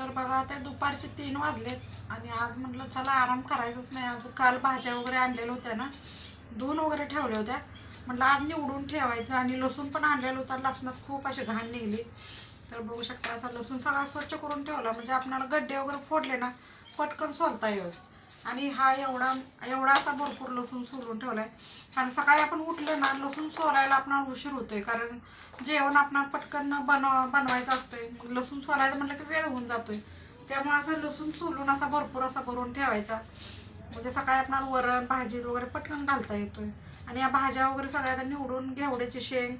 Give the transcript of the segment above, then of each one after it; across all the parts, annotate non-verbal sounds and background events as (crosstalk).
तर बघा आता दुपारचे तीन वाजलेत आणि आज म्हटलं चला आराम करायचंच नाही. आज काल भाज्या वगैरे आणलेल्या होत्या ना धुवून वगैरे ठेवल्या होत्या. म्हटलं आज निवडून ठेवायचं आणि लसूण पण आणलेलं होतं. लसणात खूप अशी घाण निघली. तर बघू शकता असा लसूण सगळा स्वच्छ करून ठेवला. म्हणजे आपणाला गड्डे वगैरे फोडले ना पटकन सोलता येईल. आणि हा एवढा एवढा असा भरपूर लसूण सोलून आहे आणि सकाळी आपण उठलं ना लसूण सोलायला आपणाला उशीर होतोय. कारण जेवण आपण पटकन बनव बनवायचं असतंय. मग लसूण सोलायचं म्हटलं की वेळ होऊन जातोय. त्यामुळे असं लसूण सोलून असा भरपूर असा भरून ठेवायचा. म्हणजे सकाळी आपणाला वरण भाजी वगैरे पटकन घालता येतोय. आणि या भाज्या वगैरे सगळ्या आता निवडून घेवड्याची शेंग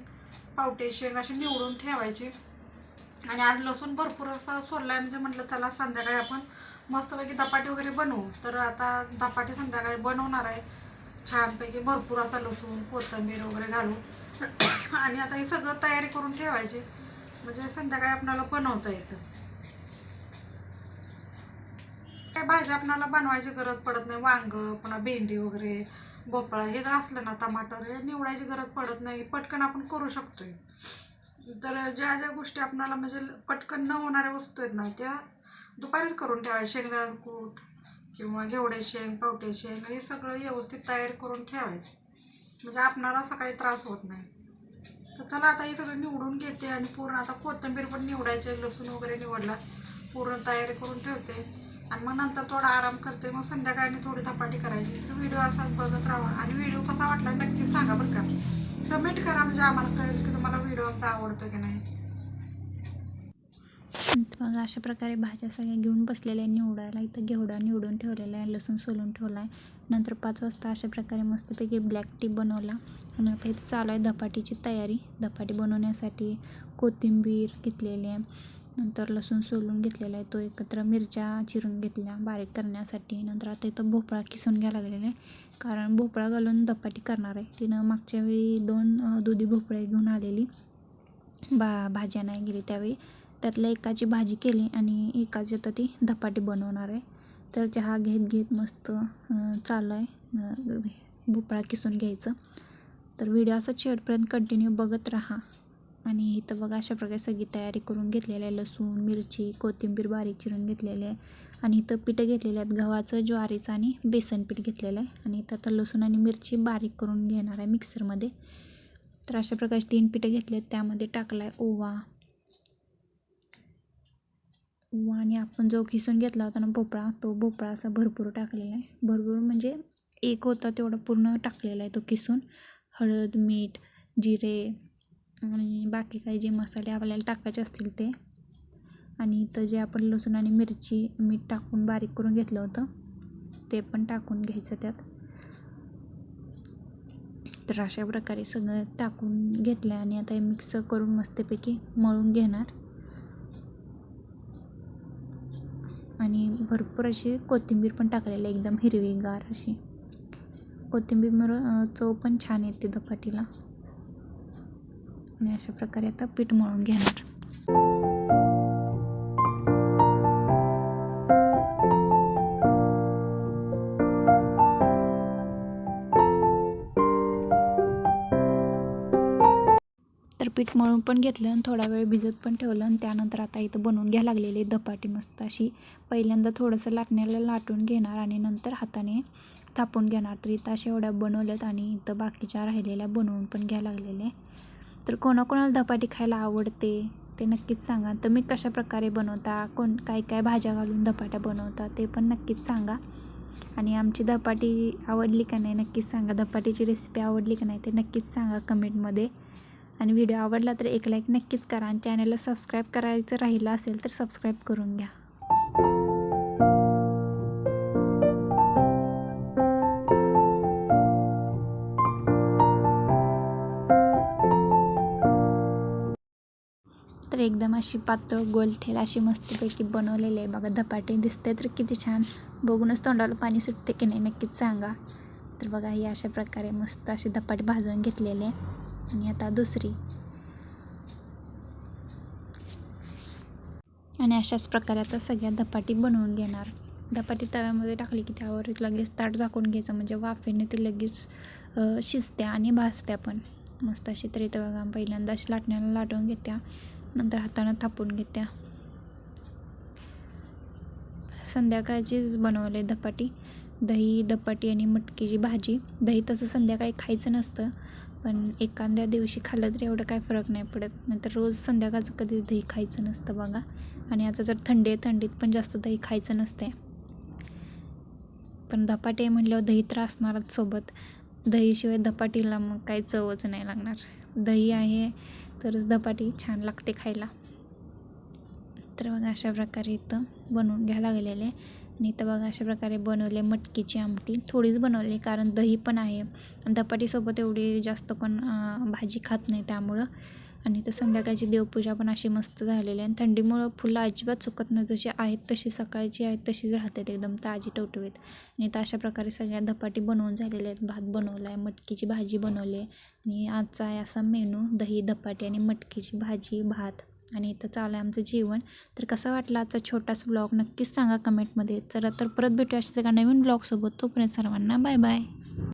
पावटे शेंग अशी निवडून ठेवायची. आणि आज लसूण भरपूर असा सोडला आहे म्हणजे म्हटलं चला संध्याकाळी आपण मस्तपैकी धपाटे वगैरे बनवू. तर आता धपाटे संध्याकाळी बनवणार आहे. छानपैकी भरपूर असा लसूण कोथिंबीर वगैरे घालू. (coughs) आणि आता हे सगळं तयारी करून ठेवायची. म्हणजे संध्याकाळी आपल्याला बनवता येतं. काय भाज्या आपणाला बनवायची गरज पडत नाही. वांग पुन्हा भेंडी वगैरे भोपळा हे जर असलं ना टमाटर हे निवडायची गरज पडत नाही. पटकन आपण करू शकतोय. तर ज्या ज्या गोष्टी आपणाला म्हणजे पटकन न होणाऱ्या वस्तू आहेत ना त्या दुपारीच करून ठेवायच्या शेंगदाणा कूट किंवा घेवडे शेंग पावटे शेंग हे सगळं व्यवस्थित तयार करून ठेवायचं. म्हणजे आपणाला असा काही त्रास होत नाही. तर चला आता हे सगळं निवडून घेते आणि पूर्ण आता कोथिंबीर पण निवडायचे लसूण वगैरे निवडला पूर्ण तयारी करून ठेवते. आणि मग नंतर थोडा आराम करते. मग संध्याकाळी थोडी धपाटी करायची. तर व्हिडिओ असाच बघत राहा आणि व्हिडिओ कसा वाटला नक्की सांगा बरं का. कमेंट करा म्हणजे आम्हाला कळेल की तुम्हाला व्हिडिओ आमचा आवडतो की नाही. मग अशा प्रकारे भाज्या सगळ्या घेऊन बसलेल्या आहे निवडायला. इथं घेवडा निवडून ठेवलेला आहे. लसूण सोलून ठेवला आहे नंतर पाच वाजता अशा प्रकारे मस्तपैकी ब्लॅक टी बनवला. आणि आता इथं चालू आहे धपाटीची तयारी. धपाटी बनवण्यासाठी कोथिंबीर घेतलेली आहे. नंतर लसूण सोलून घेतलेला आहे. तो एकत्र मिरच्या चिरून घेतल्या बारीक करण्यासाठी. नंतर आता इथं भोपळा किसून घ्यायला लागलेला आहे. कारण भोपळा घालून धपाटी करणार आहे. तिनं मागच्या वेळी दोन दुधी भोपळे घेऊन आलेली. बा भाज्या नाही गेली त्यावेळी. त्यातल्या एकाची भाजी केली आणि एकाची आता ती धपाटी बनवणार आहे. तर चहा घेत घेत मस्त चालू आहे. भोपळा किसून घ्यायचं. तर व्हिडिओ असा शेवटपर्यंत कंटिन्यू बघत राहा. आणि इथं बघा अशा प्रकारे सगळी तयारी करून घेतलेली आहे. लसूण मिरची कोथिंबीर बारीक चिरून घेतलेली आहे. आणि इथं पिठं घेतलेले आहेत. गव्हाचं ज्वारीचं आणि बेसन पीठ घेतलेलं आहे. आणि इथं आता लसूण आणि मिरची बारीक करून घेणार आहे मिक्सरमध्ये. तर अशा प्रकारचे तीन पिठं घेतले आहेत. त्यामध्ये टाकला आहे ओवा. ओवा आणि आपण जो खिसून घेतला होता ना भोपळा तो भोपळा असा भरपूर टाकलेला आहे. भरपूर म्हणजे एक होता तेवढा पूर्ण टाकलेला आहे तो किसून हळद मीठ जिरे आणि बाकी काही जे मसाले आपल्याला टाकायचे असतील ते. आणि इथं जे आपण लसूण आणि मिरची मीठ टाकून बारीक करून घेतलं होतं ते पण टाकून घ्यायचं त्यात. तर अशा प्रकारे सगळं टाकून घेतलं आणि आता हे मिक्स करून मस्तपैकी मळून घेणार. आणि भरपूर अशी कोथिंबीर पण टाकलेली आहे एकदम हिरवीगार अशी. कोथिंबीरमुळं चव पण छान येते धपाटीला. आणि अशा प्रकारे आता पीठ मळून घेणार. तर पीठ मळून पण घेतलं आणि थोडा वेळ भिजत पण ठेवलं आणि त्यानंतर आता इथं बनवून घ्या लागलेली धपाटी मस्त अशी. पहिल्यांदा थोडंसं लाटण्याला लाटून घेणार आणि नंतर हाताने थापून घेणार. तर इथं अशा एवढ्या बनवल्यात आणि इथं बाकीच्या राहिलेल्या बनवून पण घ्या लागलेल्या तर कोणाकोणाला धपाटी खायला आवडते ते नक्कीच सांगा. तर मी कशा प्रकारे बनवता कोण काय काय भाज्या घालून धपाट्या बनवता ते पण नक्कीच सांगा. आणि आमची धपाटी आवडली का नाही नक्कीच सांगा. धपाटीची रेसिपी आवडली का नाही ते नक्कीच सांगा कमेंटमध्ये आणि व्हिडिओ आवडला तर एक लाईक नक्कीच करा. आणि चॅनलला सबस्क्राईब करायचं राहिलं असेल तर सबस्क्राईब करून घ्या. एकदम अशी पातळ गोल ठेल अशी मस्तपैकी बनवलेली आहे. बघा धपाटे दिसते तर किती छान. बघूनच तोंडाला पाणी सुटते की नाही नक्कीच सांगा. तर बघा ही अशा प्रकारे मस्त अशी धपाटे भाजून घेतलेले आणि आता दुसरी. आणि अशाच प्रकारे आता सगळ्या धपाटी बनवून घेणार. धपाटी तव्यामध्ये टाकली की त्यावर लगेच ताट झाकून घ्यायचं म्हणजे वाफेने ते लगेच शिजत्या आणि भाजत्या पण. मस्त अशी तरी तर बघा पहिल्यांदा अशी लाटण्याला लाटून घेत्या. नंतर हातानं थापून घेत्या. संध्याकाळचीच बनवले धपाटी. दही धपाटी आणि मटकीची भाजी. दही तसं संध्याकाळी खायचं नसतं पण एखाद्या दिवशी खाल्लं तर एवढं काय फरक नाही पडत. नाहीतर रोज संध्याकाळचं कधी दही खायचं नसतं बघा. आणि आता जर थंडी आहे थंडीत पण जास्त दही खायचं नसते पण धपाटे म्हणल्यावर दही तर असणारच सोबत. दहीशिवाय धपाटीला मग काही चवच नाही लागणार. दही आहे तरच धपाटी छान लागते खायला. तर बघा अशा प्रकारे इथं बनवून घ्यायला लागलेले. आणि इथं बघा अशा प्रकारे बनवले मटकीची आमटी. थोडीच बनवली कारण दही पण आहे. आणि धपाटीसोबत एवढी जास्त पण भाजी खात नाही त्यामुळं. आणि तर संध्याकाळची देवपूजा पण अशी मस्त झालेली आहे. आणि थंडीमुळं फुलं अजिबात सुकत नाही जशी आहेत तशी सकाळची आहेत तशीच राहतात एकदम ताजी टवटवीत. आणि तर अशा प्रकारे सगळ्या धपाटी बनवून झालेल्या आहेत. भात बनवला आहे मटकीची भाजी बनवली आहे. आणि आजचा आहे असा मेनू दही धपाटी आणि मटकीची भाजी भात. आणि इथं चालू आहे आमचं जेवण. तर कसा वाटला आजचा छोटासा ब्लॉग नक्कीच सांगा कमेंटमध्ये. चला तर परत भेटूया अशाच एका नवीन ब्लॉगसोबत. तोपर्यंत सर्वांना बाय बाय.